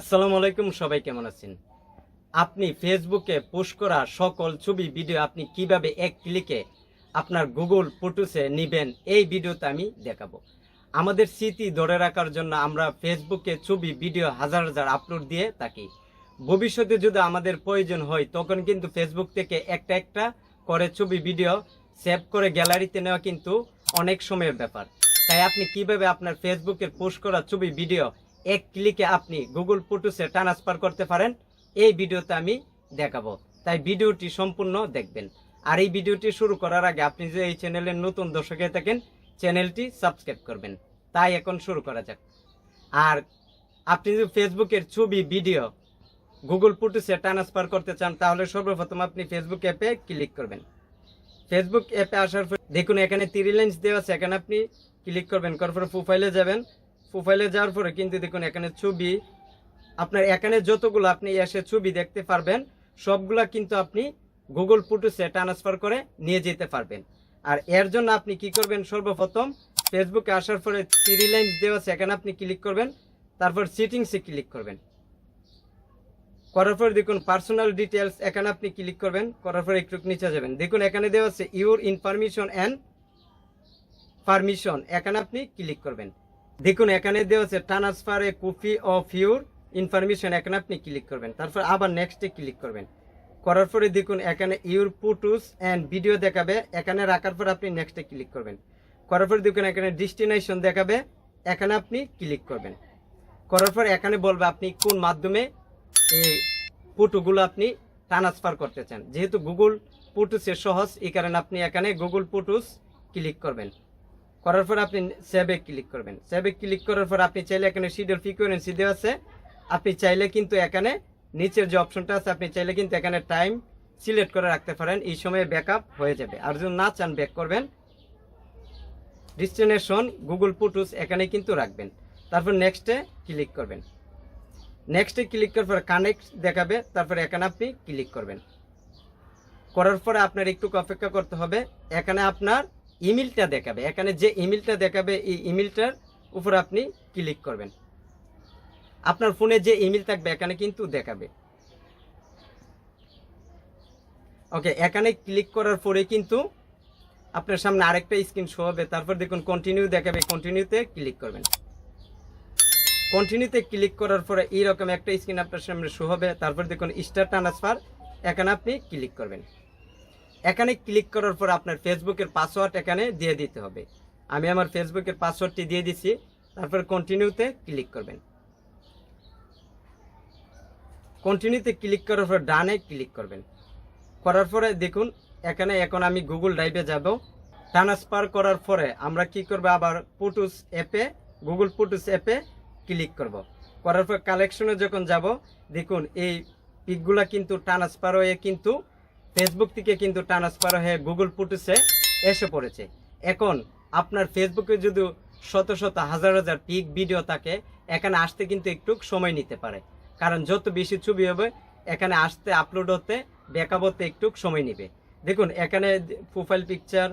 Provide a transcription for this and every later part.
আসসালামু আলাইকুম, সবাই কেমন আছেন? আপনি ফেসবুকে পোস্ট করা সকল ছবি, ভিডিও আপনি কীভাবে এক ক্লিকে আপনার গুগল ফটোসে নেবেন, এই ভিডিওতে আমি দেখাবো। আমাদের স্মৃতি ধরে রাখার জন্য আমরা ফেসবুকে ছবি, ভিডিও হাজার হাজার আপলোড দিয়ে থাকি। ভবিষ্যতে যদি আমাদের প্রয়োজন হয়, তখন কিন্তু ফেসবুক থেকে একটা একটা করে ছবি, ভিডিও সেভ করে গ্যালারিতে নেওয়া কিন্তু অনেক সময়ের ব্যাপার। তাই আপনি কীভাবে আপনার ফেসবুকের পোস্ট করা ছবি, ভিডিও এক ক্লিকে আপনি গুগল ফটোসে ট্রান্সফার করতে পারেন। এই ভিডিওতে আমি দেখাবো। তাই ভিডিওটি সম্পূর্ণ দেখবেন। আর এই ভিডিওটি শুরু করার আগে আপনি যদি এই চ্যানেলের নতুন দর্শক থাকেন চ্যানেলটি সাবস্ক্রাইব করবেন। তাই এখন শুরু করা যাক। আর আপনি যদি ফেসবুকের ছবি ভিডিও গুগল ফটোসে ট্রান্সফার করতে চান, তাহলে সর্বপ্রথম আপনি ফেসবুক অ্যাপে ক্লিক করবেন। ফেসবুক অ্যাপে আসার পর দেখুন এখানে তিরি লাইন্স দেওয়া আছে। এখানে আপনি ক্লিক করবেন। করার পরে প্রোফাইলে যাবেন। প্রোফাইলে যাওয়ার পরে কিন্তু দেখুন, এখানে ছবি, আপনার এখানে যতগুলো আপনি এসে ছবি দেখতে পারবেন, সবগুলা কিন্তু আপনি গুগল ফটোসে ট্রান্সফার করে নিয়ে যেতে পারবেন। আর এর জন্য আপনি কি করবেন, সর্বপ্রথম ফেসবুকে আসার পরে থ্রি লাইন দেওয়া এখানে আপনি ক্লিক করবেন, তারপর সিটিংসে ক্লিক করবেন। করার পর দেখুন পার্সোনাল ডিটেলস এখানে আপনি ক্লিক করবেন, করার পর একটু নিচে যাবেন। দেখুন, এখানে দেওয়া আছে ইউর ইনফরমেশন অ্যান্ড পারমিশন এখানে আপনি ক্লিক করবেন। দেখুন, এখানে দেওয়া আছে transfer a copy of your information এখানে আপনি ক্লিক করবেন। তারপর আবার নেক্সটে ক্লিক করবেন। করার পরে দেখুন, এখানে ইউর ফটোস অ্যান্ড ভিডিও দেখাবে। এখানে রাখার পর আপনি নেক্সটে ক্লিক করবেন। করার পর দেখুন, এখানে ডিস্টিনেশন দেখাবে। এখানে আপনি ক্লিক করবেন। করার পর এখানে বলবে আপনি কোন মাধ্যমে এই ফটোগুলো আপনি ট্রান্সফার করতে চান। যেহেতু গুগল ফটোসে সহজ, এই কারণে আপনি এখানে গুগল ফটোস ক্লিক করবেন। করার পর আপনি সেভে ক্লিক করবেন। সেভে ক্লিক করার পর আপনি চাইলে এখানে শিডিউল ফ্রিকোয়েন্সি দেওয়া আছে। আপনি চাইলে কিন্তু এখানে নিচের যে অপশনটা আছে, আপনি চাইলে কিন্তু এখানে টাইম সিলেক্ট করে রাখতে পারেন। এই সময়ে ব্যাকআপ হয়ে যাবে। আর যদি না চান ব্যাক করবেন। ডিস্টিনেশন গুগল ফটোস এখানে কিন্তু রাখবেন। তারপর নেক্সটে ক্লিক করবেন। নেক্সটে ক্লিক করার পর কানেক্ট দেখাবে। তারপর এখানে আপনি ক্লিক করবেন। করার পরে আপনার একটু অপেক্ষা করতে হবে। এখানে আপনার ইমেলটা দেখাবে। এখানে যে ইমেলটা দেখাবে, এই ইমেলটার উপর আপনি ক্লিক করবেন। আপনার ফোনে যে ইমেল থাকবে, এখানে কিন্তু দেখাবে। ওকে, এখানে ক্লিক করার পরে কিন্তু আপনার সামনে আরেকটা স্ক্রিন শো হবে। তারপর দেখুন কন্টিনিউ দেখাবে। কন্টিনিউতে ক্লিক করবেন। কন্টিনিউতে ক্লিক করার পরে এইরকম একটা স্ক্রিন আপনার সামনে শো হবে। তারপর দেখুন স্টার ট্রান্সফার এখানে আপনি ক্লিক করবেন। এখানে ক্লিক করার পর আপনার ফেসবুকের পাসওয়ার্ড এখানে দিয়ে দিতে হবে। আমি আমার ফেসবুকের পাসওয়ার্ডটি দিয়ে দিছি, তারপর কন্টিনিউতে ক্লিক করবেন। কন্টিনিউতে ক্লিক করার পর ডানে ক্লিক করবেন। করার পরে দেখুন, এখানে এখন আমি গুগল ড্রাইভে যাব। ট্রান্সফার করার পরে আমরা কি করব, আবার ফটোস অ্যাপে গুগল ফটোস অ্যাপে ক্লিক করব। করার পর কালেকশনে যখন যাব, দেখুন এই পিকগুলা কিন্তু ট্রান্সফার হয়ে কিন্তু ফেসবুক থেকে কিন্তু ট্রান্সফার হয়ে গুগল ফটোসে এসে পড়েছে। এখন আপনার ফেসবুকে যদি শত শত, হাজার হাজার পিক ভিডিও থাকে, এখানে আসতে কিন্তু একটু সময় নিতে পারে। কারণ যত বেশি ছবি হবে, এখানে আসতে আপলোড হতে ব্যাকআপ হতে একটু সময় নেবে। দেখুন, এখানে প্রোফাইল পিকচার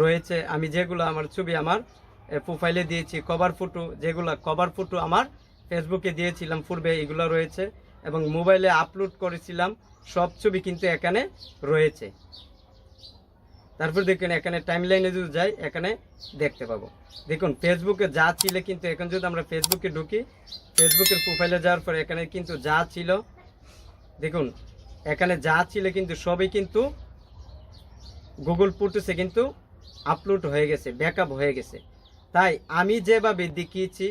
রয়েছে। আমি যেগুলো আমার ছবি আমার প্রোফাইলে দিয়েছি কভার ফটো যেগুলো কভার ফটো আমার ফেসবুকে দিয়েছিলাম, পূর্বে এগুলো রয়েছে। এবং মোবাইলে আপলোড করেছিলাম। সব ছবি কিন্তু এখানে রয়েছে। তারপর দেখুন, এখানে টাইম লাইনে যদি যাই, এখানে দেখতে পাবো। দেখুন ফেসবুকে যা ছিল কিন্তু এখন যদি আমরা ফেসবুকে ঢুকি ফেসবুকের প্রোফাইলে যাওয়ার পরে এখানে কিন্তু যা ছিল, দেখুন, এখানে যা ছিল কিন্তু সবই কিন্তু গুগল ফটোসে কিন্তু আপলোড হয়ে গেছে ব্যাকআপ হয়ে গেছে। তাই আমি যেভাবে দেখিয়েছি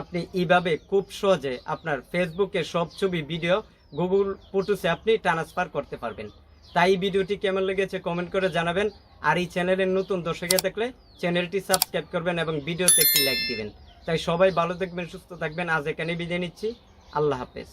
আপনি এইভাবে খুব সহজে আপনার ফেসবুকে সব ছবি ভিডিও গুগল ফটোসে আপনি ট্রান্সফার করতে পারবেন। তাই ভিডিওটি কেমন লেগেছে কমেন্ট করে জানাবেন। আর এই চ্যানেলের নতুন দর্শকে থাকলে চ্যানেলটি সাবস্ক্রাইব করবেন এবং ভিডিওতে একটি লাইক দিবেন। তাই সবাই ভালো থাকবেন, সুস্থ থাকবেন। আজ এখানে বিদায় নিচ্ছি। আল্লাহ হাফেজ।